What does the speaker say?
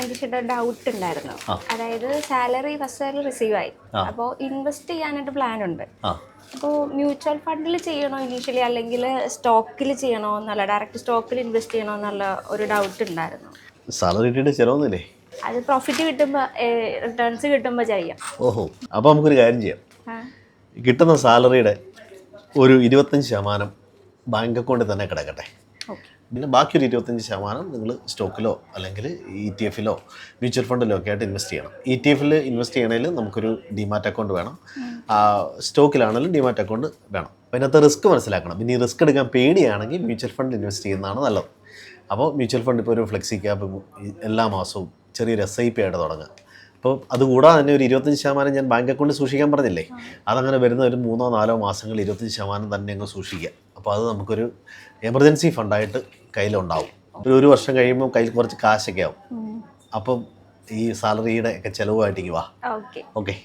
എനിക്ക് ചേട്ടാ ഡൗട്ട് ഉണ്ടായിരുന്നു അതായത് സാലറി ഫസ്റ്റ് സാലറി റിസീവ് ആയി. അപ്പോൾ ഇൻവെസ്റ്റ് ചെയ്യാനായിട്ട് പ്ലാൻ ഉണ്ട്. അപ്പോൾ മ്യൂച്വൽ ഫണ്ടിൽ ചെയ്യണോ ഇനീഷ്യലി അല്ലെങ്കിൽ സ്റ്റോക്കിൽ ചെയ്യണോ എന്നുള്ള ഡയറക്റ്റ് സ്റ്റോക്കിൽ ഇൻവെസ്റ്റ് ചെയ്യണോ എന്നുള്ള ഒരു ഡൗട്ട് ഉണ്ടായിരുന്നു. സാലറി ചിലവൊന്നുമില്ലേ? അത് പ്രോഫിറ്റ് കിട്ടുമ്പോൾ റിട്ടേൺസ് കിട്ടുമ്പോൾ ചെയ്യാം. ഓഹോ. അപ്പോൾ നമുക്കൊരു കാര്യം ചെയ്യാം. കിട്ടുന്ന സാലറിയുടെ ഒരു ഇരുപത്തഞ്ച് ശതമാനം ബാങ്ക് അക്കൗണ്ടിൽ തന്നെ കിടക്കട്ടെ. പിന്നെ ബാക്കി ഒരു ഇരുപത്തഞ്ച് ശതമാനം നിങ്ങൾ സ്റ്റോക്കിലോ അല്ലെങ്കിൽ ഇ ടി എഫിലോ മ്യൂച്വൽ ഫണ്ടിലോ ഒക്കെ ആയിട്ട് ഇൻവെസ്റ്റ് ചെയ്യണം. ഇ ടി എഫിൽ ഇൻവെസ്റ്റ് ചെയ്യണമെങ്കിൽ നമുക്കൊരു ഡിമാറ്റ് അക്കൗണ്ട് വേണം. സ്റ്റോക്കിലാണെങ്കിലും ഡിമാറ്റ് അക്കൗണ്ട് വേണം. അപ്പോൾ അതിനകത്ത് റിസ്ക് മനസ്സിലാക്കണം. പിന്നെ ഈ റിസ്ക് എടുക്കാൻ പേടിയാണെങ്കിൽ മ്യൂച്വൽ ഫണ്ട് ഇൻവെസ്റ്റ് ചെയ്യുന്നതാണ് നല്ലത്. അപ്പോൾ മ്യൂച്വൽ ഫണ്ട് ഇപ്പോൾ ഒരു ഫ്ലെക്സി ക്യാപ്പ് എല്ലാ മാസവും ചെറിയൊരു എസ് ഐ പി ആയിട്ട് തുടങ്ങുക. അപ്പോൾ അതുകൂടാതെ തന്നെ ഒരു ഇരുപത്തഞ്ച് ശതമാനം ഞാൻ ബാങ്ക് അക്കൗണ്ടിൽ സൂക്ഷിക്കാൻ പറഞ്ഞില്ലേ? അതങ്ങനെ വരുന്ന ഒരു മൂന്നോ നാലോ മാസങ്ങൾ ഇരുപത്തഞ്ച് ശതമാനം തന്നെ അങ്ങ് സൂക്ഷിക്കുക. അപ്പോൾ അത് നമുക്കൊരു എമർജൻസി ഫണ്ടായിട്ട് കയ്യിലുണ്ടാവും. ഒരു ഒരു വർഷം കഴിയുമ്പോൾ കയ്യിൽ കുറച്ച് കാശൊക്കെ ആവും. അപ്പം ഈ സാലറിയുടെ ഒക്കെ ചിലവുമായിട്ടേക്ക് വാ. ഓക്കെ. ഓക്കെ.